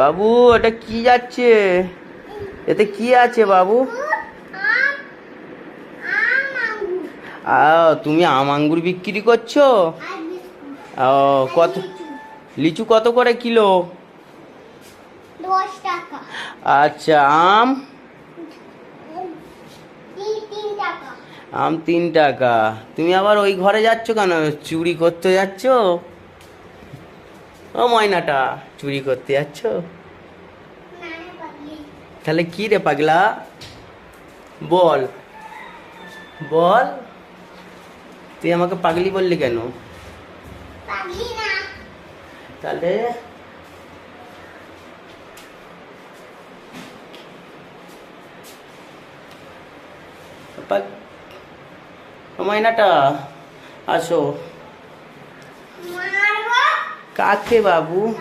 বাবু, এটা কি যাচ্ছে? এতে কি আছে বাবু? তুমি আম আঙ্গুর বিক্রি করছ? ও, কত লিচু কত করে কিলো? আচ্ছা আম? আম তিন টাকা। তুমি আবার ওই ঘরে যাচ্ছ কেন? চুরি করতে যাচ্ছ? ও ময়নাটা, চুরি করতে যাচ্ছ? তাহলে কি রে পাগলা? বল। বল। তুই আমাকে পাগলি বললি কেন? তাহলে? ময়নাটা, আসো। काके बाबू।